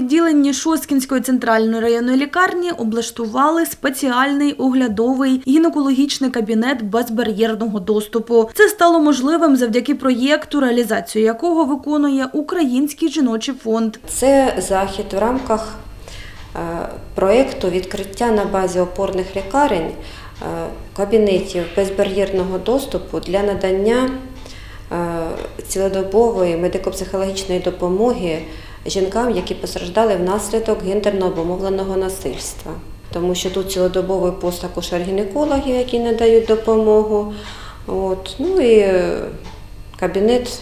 відділенні Шосткінської центральної районної лікарні облаштували спеціальний оглядовий гінекологічний кабінет безбар'єрного доступу. Це стало можливим завдяки проєкту, реалізацію якого виконує Український жіночий фонд. Це захід в рамках е, проєкту відкриття на базі опорних лікарень е, кабінетів безбар'єрного доступу для надання е, цілодобової медико-психологічної допомоги жінкам, які постраждали внаслідок гендерно обумовленого насильства. Тому що тут цілодобовий пост акушер-гінекологів, які надають допомогу. От. Ну і кабінет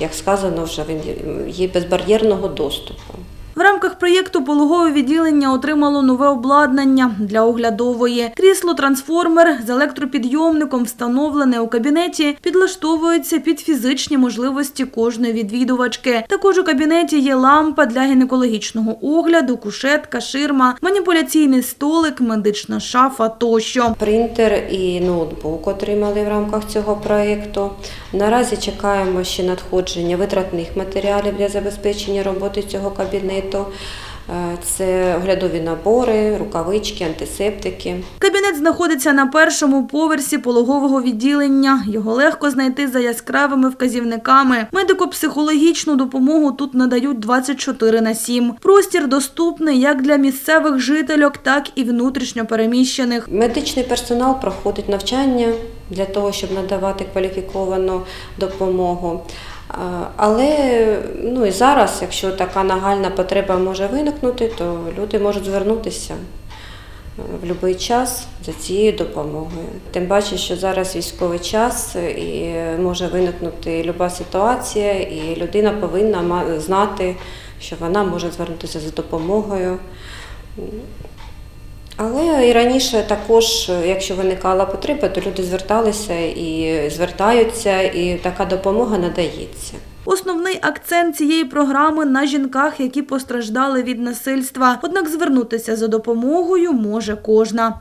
як сказано, вже він є безбар'єрного доступу. В рамках проєкту пологове відділення отримало нове обладнання для оглядової. Крісло-трансформер з електропідйомником, встановлене у кабінеті, підлаштовується під фізичні можливості кожної відвідувачки. Також у кабінеті є лампа для гінекологічного огляду, кушетка, ширма, маніпуляційний столик, медична шафа тощо. Принтер і ноутбук отримали в рамках цього проєкту. Наразі чекаємо ще надходження витратних матеріалів для забезпечення роботи цього кабінету. Е, Це оглядові набори, рукавички, антисептики. Кабінет знаходиться на першому поверсі пологового відділення. Його легко знайти за яскравими вказівниками. Медико-психологічну допомогу тут надають 24 на 7. Простір доступний як для місцевих жительок, так і внутрішньо переміщених. Медичний персонал проходить навчання для того, щоб надавати кваліфіковану допомогу. Але ну і зараз, якщо така нагальна потреба може виникнути, то люди можуть звернутися е, в будь-який час за цією допомогою. Тим паче, що зараз військовий час і може виникнути люба ситуація, і людина повинна знати, що вона може звернутися за допомогою. Але і раніше також, якщо виникала потреба, то люди зверталися і звертаються, і така допомога надається. Основний акцент цієї програми на жінках, які постраждали від насильства. Однак звернутися за допомогою може кожна.